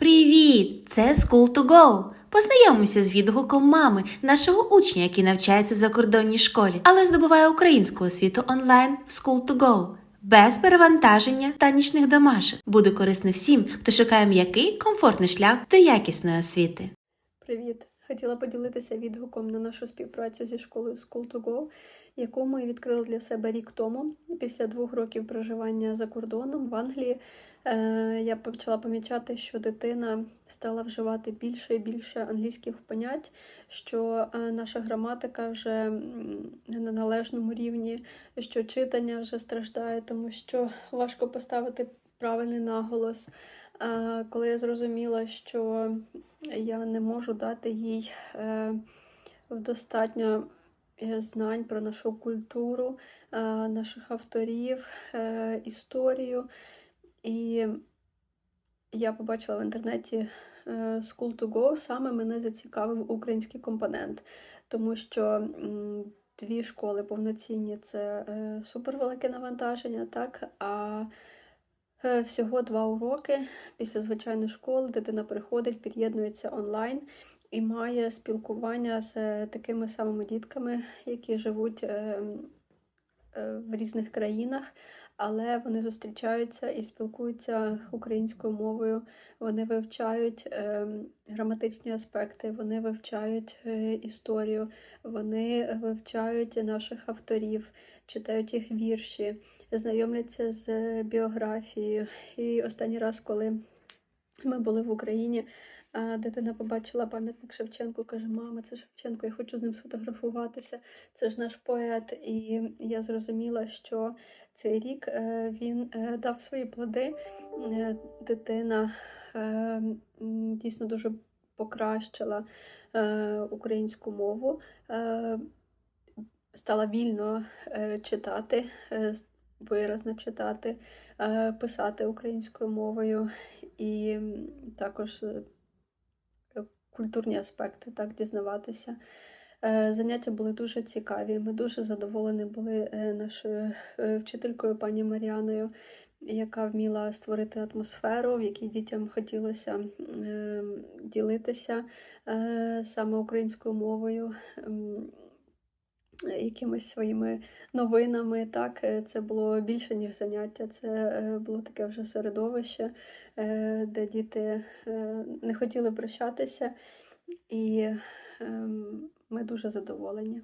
Привіт! Це School to Go. Познайомимося з відгуком мами, нашого учня, який навчається в закордонній школі, але здобуває українську освіту онлайн в School to Go. Без перевантаження та нічних домашок. Буде корисно всім, хто шукає м'який, комфортний шлях до якісної освіти. Привіт! Хотіла поділитися відгуком на нашу співпрацю зі школою School to Go, яку ми відкрили для себе рік тому. Після двох років проживання за кордоном в Англії е, я почала помічати, що дитина стала вживати більше і більше англійських понять, що е, наша граматика вже не на належному рівні, що читання вже страждає, тому що важко поставити правильний наголос. Коли я зрозуміла, що я не можу дати їй е, достатньо е, знань про нашу культуру, е, наших авторів, історію. І я побачила в інтернеті School to Go, саме мене зацікавив український компонент, тому що дві школи повноцінні це супервелике навантаження, так? А всього два уроки після звичайної школи дитина приходить, під'єднується онлайн і має спілкування з е, такими самими дітками, які живуть е, е, в різних країнах, але вони зустрічаються і спілкуються українською мовою. Вони вивчають е, граматичні аспекти, вони вивчають е, історію, вони вивчають наших авторів, читають їх вірші, знайомляться з біографією. І останній раз, коли ми були в Україні, дитина побачила пам'ятник Шевченку, каже: Мама, це Шевченко, я хочу з ним сфотографуватися. Це ж наш поет. І я зрозуміла, що цей рік е, він е, дав свої плоди. Е, Дитина дійсно дуже покращила українську мову, стала вільно читати, виразно читати, писати українською мовою і також культурні аспекти, так, дізнаватися. Е, Заняття були дуже цікаві. Ми дуже задоволені були е, нашою е, вчителькою пані Маріаною, яка вміла створити атмосферу, в якій дітям хотілося ділитися саме українською мовою. Ем, Якимись своїми новинами, так е, це було більше ніж заняття. Це е, було таке вже середовище, е, де діти е, не хотіли прощатися, і ем, ми дуже задоволені.